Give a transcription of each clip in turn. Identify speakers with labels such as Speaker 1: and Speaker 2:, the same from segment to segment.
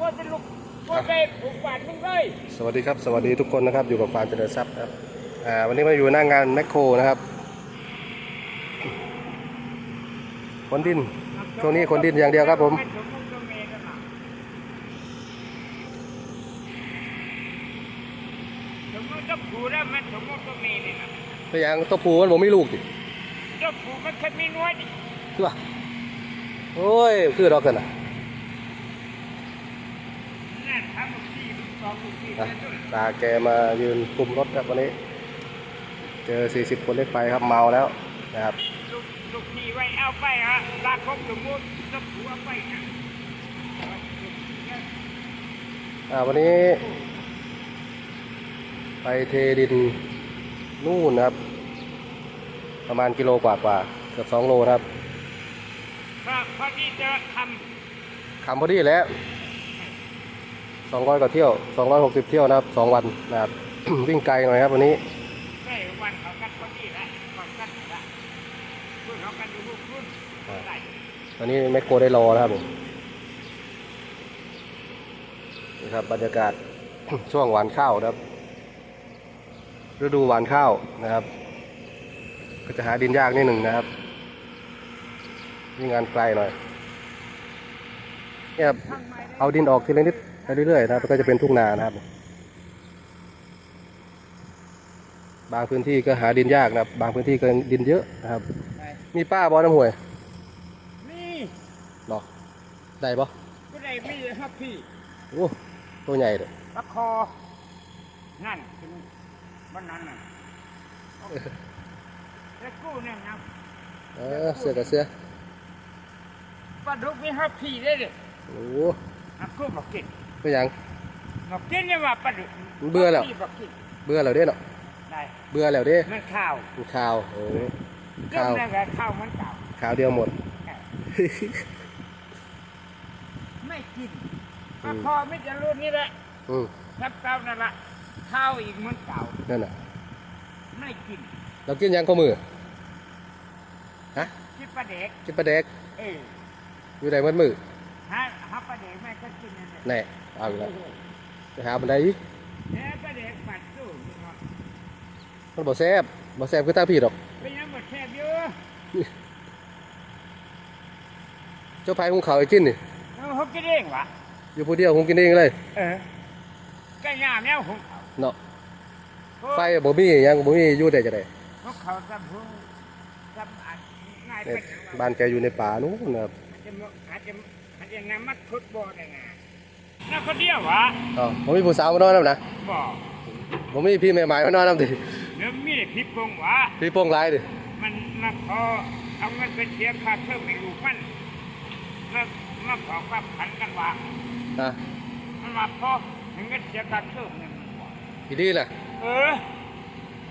Speaker 1: สวัสดีครับ สวัสดีทุกคนนะครับ อยู่กับฟาร์มเจริญทรัพย์นะครับอ่าวันนี้มาอยู่หน้างานแมคโครนะครับคนดินช่วงนี้คนดินอย่างเดียวครับผม
Speaker 2: นสมมุติก็เมนั่นน่ะสมมติต้องผูแล้วมันสมมติก็เมนี่นะ
Speaker 1: พยางตัวผูมันผมไม่ลูกดิ
Speaker 2: ต้องผูมันแค่มีน้อยดิ
Speaker 1: คือว่าโอ้ยคือดอกกันอะ
Speaker 2: นั่นทำลูกที่ลูกสองลูกที่
Speaker 1: อะ
Speaker 2: นั่นด้วย
Speaker 1: ตาแกมายืนคุมรถครับวันนี้ เจอ 40 คนเล็กไปครับเมาแล้วนะครับ
Speaker 2: ลูกลูกที่ไว้เอาไปฮะลากครบสมมติต้องผูเอาไปนะ
Speaker 1: อ่าวันนี้ ไปเทดินนู่นนะครับ ประมาณกิโลกว่ากว่าๆเกือบสองโลนะครับ
Speaker 2: ครับพอที่จะท
Speaker 1: คำพอดีแล้ว สองร้อยกว่าเที่ยวสองร้อยหกสิบเที่ยวนะครับสองวันนะครับ วิ่งไกลหน่อยครับวันนี้ำ
Speaker 2: ได้วันเขากันพอดีแล้วก่อนกันละคุณเขากันอยู่ลูกคุณได้
Speaker 1: ตอนนี้แมคโครได้รอนะครับผมนี่ครับบรรยากาศช่วงหวานข้าวนะครับ ฤดูหวานข้าวนะครับ ก็จะหาดินยากนิดหนึ่งนะครับนี่งานไกลหน่อยเนี่ยครับ
Speaker 2: ทางไม้ได้
Speaker 1: เอาดินออกทีละนิด ไปเรื่อยๆนะครับแล้วก็จะเป็นทุ่งนานะครับ บางพื้นที่ก็หาดินยากนะครับ บางพื้นที่ก็ดินเยอะนะครับ มีป้าบอน้ำห่วย
Speaker 2: นี่
Speaker 1: หรอได้ปะ
Speaker 2: ก็ได้มีครับพี่
Speaker 1: โอ้ตัวใหญ่เลย
Speaker 2: ตะคอ นั่นเป็นบ้านนั้นน่ะแล้วกู้เนี่ยนะ
Speaker 1: เออเสื้อกับเสื้อ
Speaker 2: ปลาดุกมีครับพี่ได้เลย
Speaker 1: โอ้
Speaker 2: อะ กู้บอกกิน
Speaker 1: ก็ยัง
Speaker 2: บอกกินเนี่ยว่าปลาดุก
Speaker 1: เบื่อแล้ว
Speaker 2: พี่บอกกิน
Speaker 1: เบื่อแล้วเด้เนาะ
Speaker 2: ได้
Speaker 1: เบื่อแล้วเด้
Speaker 2: มันข้าว
Speaker 1: กินข้าวโอ้
Speaker 2: เริ่
Speaker 1: ข้ามว
Speaker 2: แรกๆข้าวมันเก่า
Speaker 1: ข้าวเดียวหมด
Speaker 2: ไม่กินป
Speaker 1: อื
Speaker 2: ลามคอไม่จะรุ่นนี่แหละ
Speaker 1: อืม
Speaker 2: ทับเก่านั่นแหละข้าวอีกเหมันเก่า
Speaker 1: นั่นน่ะ
Speaker 2: ไม่กิน
Speaker 1: เรากินยังก็มือ ฮะ
Speaker 2: คิดปลาเด็ก
Speaker 1: กินปลาแดก
Speaker 2: เออ
Speaker 1: อยู่ไหนมันมือ
Speaker 2: ฮะฮับปลาเด็กแม่ก็กินนั่นแหละ
Speaker 1: แน่เอาอีกแล้วไปหาบันไดอีก
Speaker 2: แล้วปลาเด็กปัดสู้นี่เนาะ
Speaker 1: มันบ่แซ่บบ่แซ่บคือตาพี่ดอก
Speaker 2: เป็นยังหมดแทบเยอะ
Speaker 1: เจ้าพายหุงข้าวไอ้กินนี่
Speaker 2: เอาเขากินเองวะ
Speaker 1: อยู่ผู้เดียวหุงกินเองเลย
Speaker 2: เออก็ยามแล้วของเขา
Speaker 1: เนาะไฟบ่มีหยังบ่มีอยู่ได้จังได๋
Speaker 2: ของเขาทำผู้ทำอันง่าย
Speaker 1: เนี่ย
Speaker 2: เป็นอย่าง
Speaker 1: บ้านแกอยู่ในป่านู้นนะครับ
Speaker 2: อาจจะอาจจะอาจจะนำมัดฟุตบอลได้ไง น่าคนเดียววะ
Speaker 1: อ๋อผมมีผู้สาวมานอนนํนะ
Speaker 2: บอก
Speaker 1: ผมมีพี่ใหม่ๆมานอนนํดิ
Speaker 2: เนื้อมีดพิษปงวะ
Speaker 1: พี่โป้งหลายดิ
Speaker 2: มันมาขอเอาเงินไปเสียค่าเทอมให้ลูกมันมามาขอความขันกันว่า
Speaker 1: ฮะ
Speaker 2: มันมาพอถึงเงินเสียค่าเทอมเนี่ยมันบอก
Speaker 1: อีดีน่ะ
Speaker 2: เออ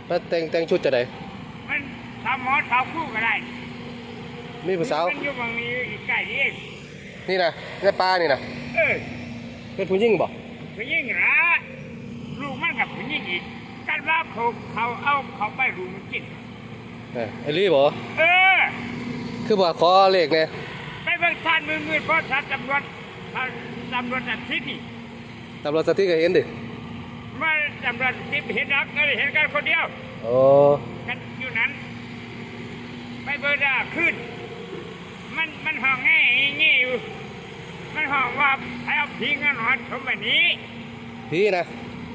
Speaker 1: แล้วแต่งแต่งชุดจะได๋
Speaker 2: มันทำหมอสาวคู่ก็ได้
Speaker 1: มีผู้สาว
Speaker 2: มันอยู่บางนี้อีกใกล้นี่เอง
Speaker 1: นี่นะในป่านี่นะ
Speaker 2: เออ
Speaker 1: เป็นผู้หญิงบ่
Speaker 2: ผู้หญิงนะลูกมันกับผู้หญิงอีกกันว่าเขาเขาเอาเขาไปรูมันกิน
Speaker 1: เออไอ้ลี่บ่
Speaker 2: เออ
Speaker 1: คือบ่ขอเลขแน่
Speaker 2: ไปเบิ่งท่านมือมือเพราะท่านตำรวจท่านตำรวจอาทิตย์นี่
Speaker 1: ตำรวจสถิตก็เห็นดิ
Speaker 2: มาตำรวจทิพย์เห็นนักก็เห็นกันคนเดียว
Speaker 1: โอ้
Speaker 2: กันอยู่นั้น ไปเบิร์ดาขึ้น มันมันห้องแง่งี้อยู่ มันห้องว่าให้เอาพิงกันหนอนชมแบบนี้
Speaker 1: พี่นะ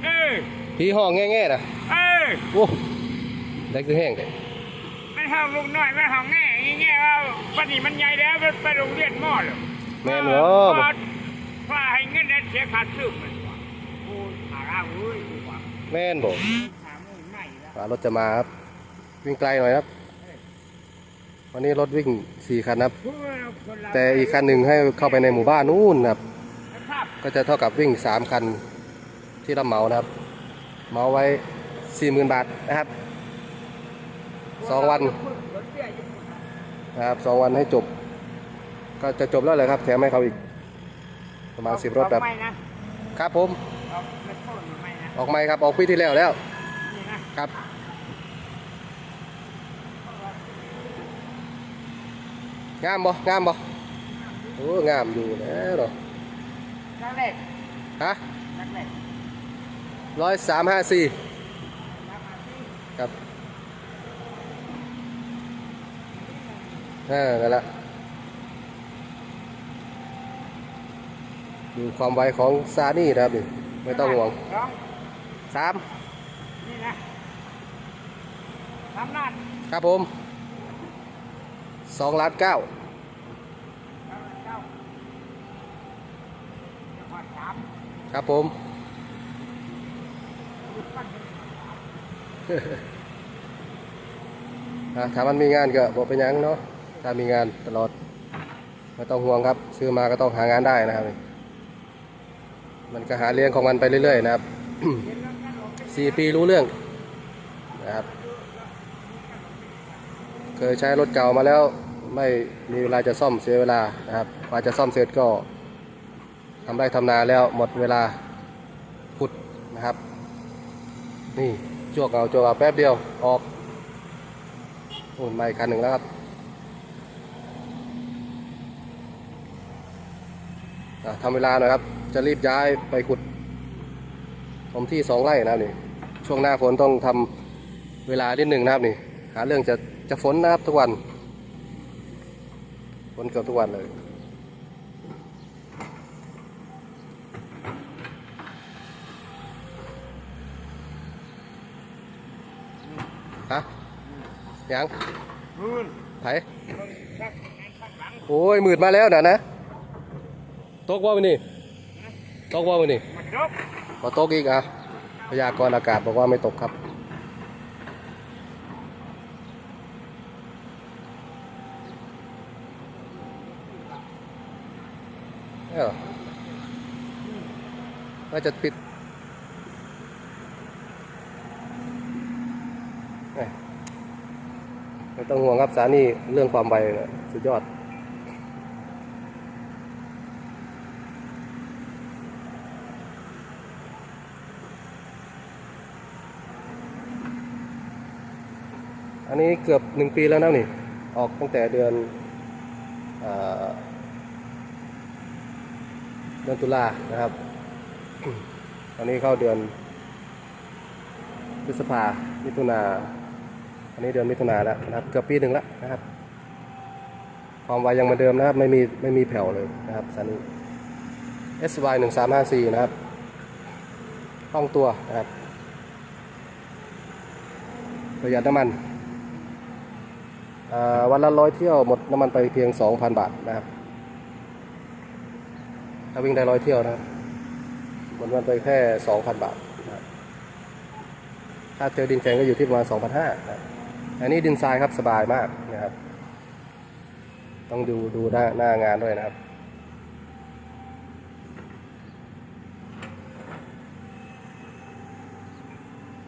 Speaker 2: เออ
Speaker 1: พี่ห้องแง่ๆนะ
Speaker 2: เออ
Speaker 1: โอ้ได้คือแห้งเลย
Speaker 2: มันห้องลูกน้อยมันห้องแง่งี้เงี้ยเอาปนี้มันใหญ่แล้วมันไปโรงเรียนมอแล้ว
Speaker 1: แม่นบ่
Speaker 2: ว่าให้เงินนั้นเสียค่าซื้อมันว่าโอ้ยหาร่างเอ้ยดีกว่า
Speaker 1: แม่นบ่
Speaker 2: หาเงินใหม่แล้ว
Speaker 1: อ่ารถจะมาครับวิ่งไกลหน่อยครับ วันนี้รถวิ่งสี่คันครับ แต่อีกคันหนึ่งให้เข้าไปในหมู่บ้านนู่นนะครับ
Speaker 2: ครับ
Speaker 1: ก็จะเท่ากับวิ่งสามคันที่รับเหมานะครับเหมาไว้สี่หมื่นบาทนะครับสองวันนะครับสองวันให้จบ ก็จะจบแล้วเลยครับ แถมให้เขาอีก ประมาณสิบรถแบบ
Speaker 2: ไม่นะครับ
Speaker 1: ผม
Speaker 2: เอาไม่โทษไม่นะ
Speaker 1: ออกไม่ครับ ออกปีที่แล้วแล้ว
Speaker 2: นี่นะครับ ง
Speaker 1: งามบ่งามบ่โอ้งามอยู่แล้วเนาะ
Speaker 2: กนักแรก
Speaker 1: ฮะ
Speaker 2: นักแรก
Speaker 1: ร้อยสามห้าสี่
Speaker 2: นักมาที่
Speaker 1: ครับเออนั่นละดูความไวของซานี่นะครับนี่ไม่ต้องห่วง
Speaker 2: สอง
Speaker 1: สาม
Speaker 2: นี่นะทำนั่น
Speaker 1: ครับผม สองล้านเก้าครับผมถ้ามันมีงานก็บอกเป็นหยังเนาะ ถ้ามีงานตลอดไม่ต้องห่วงครับ ซื้อมาก็ต้องหางานได้นะครับ มันก็หาเลี้ยงของมันไปเรื่อย ๆ นะครับสี่ปีรู้เรื่องนะครับ เคยใช้รถเก่ามาแล้ว ไม่มีเวลาจะซ่อมเสียเวลานะครับกว่าจะซ่อมเสร็จก็ทำไร่ทำนาแล้วหมดเวลาขุดนะครับ นี่จวกเอาจวกเอาแป๊บเดียวออกโอ้ยมาอีกคันหนึ่งแล้วครับทำเวลาหน่อยครับ จะรีบย้ายไปขุดผมที่สองไร่นะครับนี่ ช่วงหน้าฝนต้องทำเวลานิดหนึ่งนะครับนี่ หาเรื่องจะจะฝนนะครับทุกวัน ฝนเกือบทุกวันเลยฮะยัง
Speaker 2: มืน
Speaker 1: ไผ
Speaker 2: เบิ่งสักนั้นข้างหลัง
Speaker 1: โอ้ยมืดมาแล้วนะนะตกว่าวันนี้ตกว่าวันนี้
Speaker 2: มันยก
Speaker 1: พอตกอีกอะพยากรณ์อากาศบอกว่าไม่ตกครับ เออว่าจะปิดไม่ต้องห่วงครับสานี่เรื่องความไวเนี่ยสุดยอดอันนี้เกือบหนึ่งปีแล้วนะนี่ ออกตั้งแต่เดือนอ เดือนตุลานะครับ ตอนนี้เข้าเดือนพฤษภามิถุนาอันนี้เดือนมิถุนาแล้วนะครับเกือบปีหนึ่งแล้วนะครับ ความไวยังเหมือนเดิมนะครับ ไม่มีไม่มีแผ่วเลยนะครับสันนี้ SY 1 3 5 4นะครับคล่องตัวนะครับประหยัดน้ำมันอ่าวันละร้อยเที่ยวหมดน้ำมันไปเพียง 2,000 บาทนะครับ ถ้าวิ่งได้ร้อยเที่ยวนะครับหมดน้ำมันไปแค่2,000บาทถ้าเจอดินแข็งก็อยู่ที่ประมาณ2,500นะครับอันนี้ดินทรายครับสบายมากนะครับ ต้องดูดูหน้าหน้างานด้วยนะครับ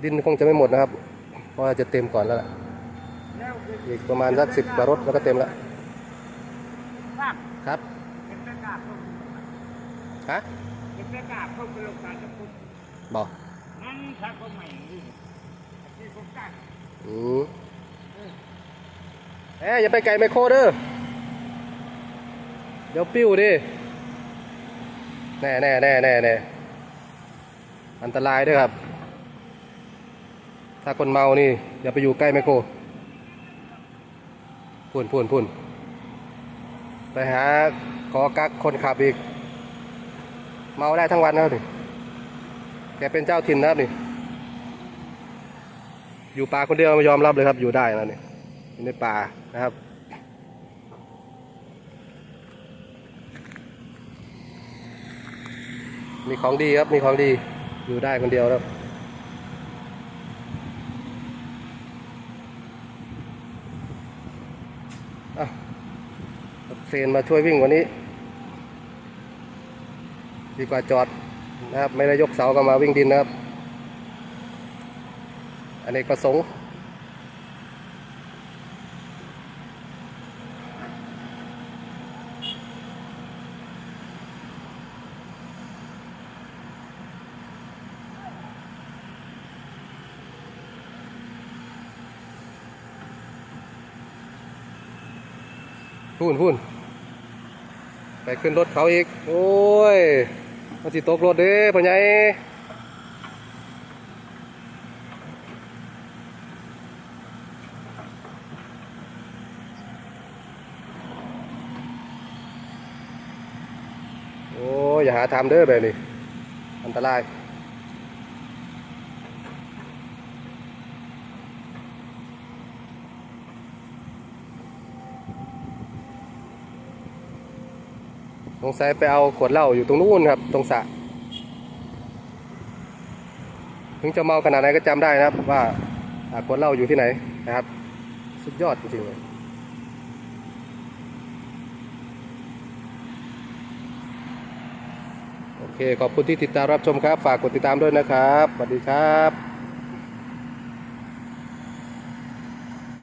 Speaker 1: ดินคงจะไม่หมดนะครับ เพราะจะเต็มก่อนแล้วล่ะ
Speaker 2: แล้วคือ
Speaker 1: อีกประมาณสักสิบกว่ารถแล้วก็เต็มแล้ว
Speaker 2: ภาพ
Speaker 1: ครับ
Speaker 2: เป็นประกาศพวก
Speaker 1: ฮะ
Speaker 2: เป็นปราศพวกเป็นโลกการจะพูด
Speaker 1: บอก
Speaker 2: นั่นถ้าเขาใหม่ที่ผมตั้ง
Speaker 1: อืมเอ๊ะอย่าไปไกลไมโครเด้อเดี๋ยวปิ้วดิแน่แน่แน่แน่แน่อันตรายด้วยครับ ถ้าคนเมานี่อย่าไปอยู่ใกล้ไมโครพุ่นพุ่นพุ่นไปหาขอกักคนขับอีก เมาได้ทั้งวันแล้วนี่แกเป็นเจ้าถิ่นนะครับนี่ อยู่ป่าคนเดียวไม่ยอมรับเลยครับ อยู่ได้นะนี่อยู่ในป่านะครับมีของดีครับ มีของดี อยู่ได้คนเดียวครับอะเซนมาช่วยวิ่งวันนี้ ดีกว่าจอดนะครับ ไม่ได้ยกเสาก็มาวิ่งดินนะครับอันนี้ประสงค์พูนพูนไปขึ้นรถเขาอีก โอ้ย มาสิตกรถเด้พ่อใหญ่โอ้ยอย่าหาทำเด้อแบบนี้ อันตราย งสัยไปเอาขวดเหล้าอยู่ตรงนู้นครับ ตรงสระถึงจะเมาขนาดไหนก็จำได้นะครับว่าอ่าขวดเหล้าอยู่ที่ไหนนะครับ สุดยอดจริงๆเลยโอเค ขอบคุณที่ติดตามรับชมครับ ฝากกดติดตามด้วยนะครับ สวัสดีครับ